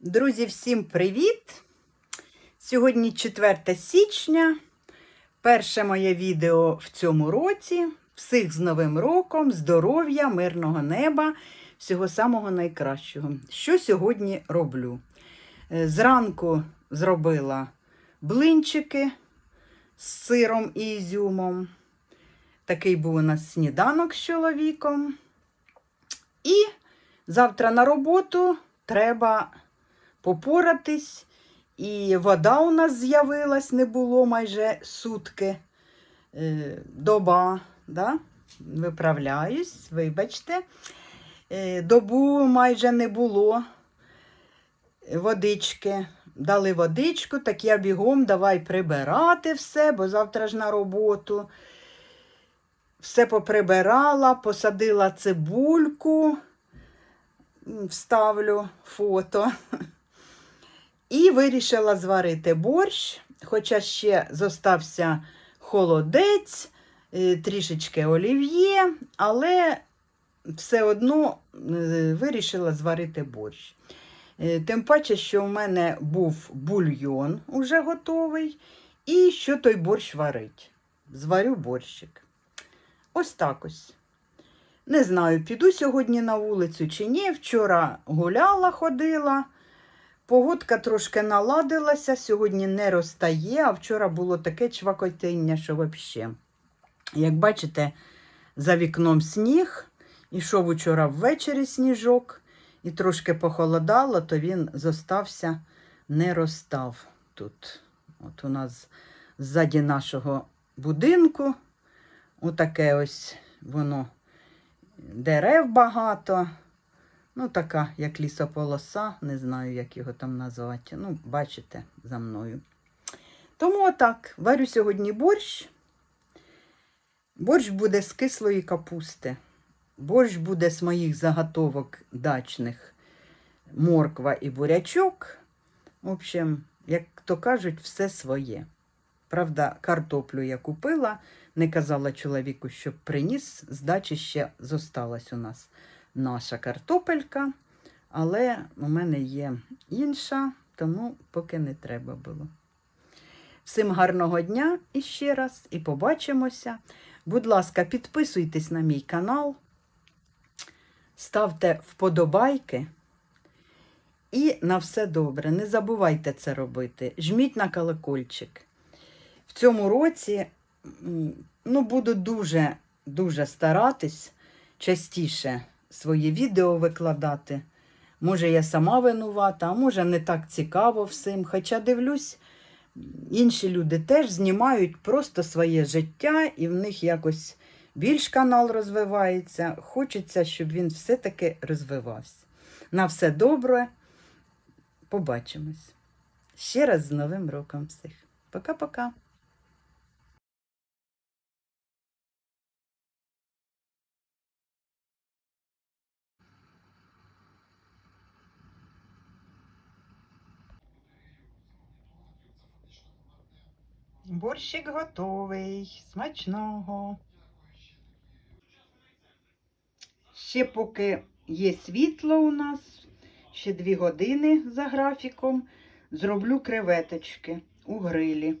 Друзі, всім привіт! Сьогодні 4 січня. Перше моє відео в цьому році. Всіх з Новим роком, здоров'я, мирного неба, всього самого найкращого. Що сьогодні роблю? Е, Зранку зробила блинчики з сиром і ізюмом. Такий був у нас сніданок з чоловіком. І завтра на роботу треба попоратись. І вода у нас з'явилась, не було майже сутки, е, доба, да? виправляюсь, вибачте. Е, добу майже не було водички. Дали водичку, так я бігом давай прибирати все, бо завтра ж на роботу. Все поприбирала, посадила цибульку, вставлю фото. І вирішила зварити борщ, хоча ще зостався холодець, е, трішечки олів'є, але все одно е, вирішила зварити борщ. Е, Тим паче, що в мене був бульйон уже готовий, і що той борщ варить. Зварю борщик. Ось так ось. Не знаю, піду сьогодні на вулицю чи ні. Вчора гуляла, ходила. Погодка трошки наладилася, сьогодні не розтає, а вчора було таке чвакотіння, що взагалі. Як бачите, за вікном сніг, ішов учора ввечері сніжок, і трошки похолодало, то він зостався, не розстав тут. От у нас ззаді нашого будинку, отаке ось воно дерев багато. Ну, така, як лісополоса, не знаю, як його там назвати. Ну, бачите за мною. Тому отак, варю сьогодні борщ. Борщ буде з кислої капусти. Борщ буде з моїх заготовок дачних морква і бурячок. В общем, як то кажуть, все своє. Правда, картоплю я купила, не казала чоловіку, щоб приніс. З дачі ще зосталась у нас наша картопелька, але у мене є інша, тому поки не треба було. Всім гарного дня і ще раз, і побачимося. Будь ласка, підписуйтесь на мій канал, ставте вподобайки. І на все добре. Не забувайте це робити. Жміть на колокольчик. В цьому році ну, буду дуже, дуже старатись частіше свої відео викладати. Може, я сама винувата, а може, не так цікаво всім. Хоча дивлюсь, інші люди теж знімають просто своє життя, і в них якось більш канал розвивається. Хочеться, щоб він все-таки розвивався. На все добре. Побачимось. Ще раз з Новим роком всіх. Пока-пока. Борщик готовий, смачного. Ще поки є світло у нас, ще дві години за графіком, зроблю креветочки у грилі.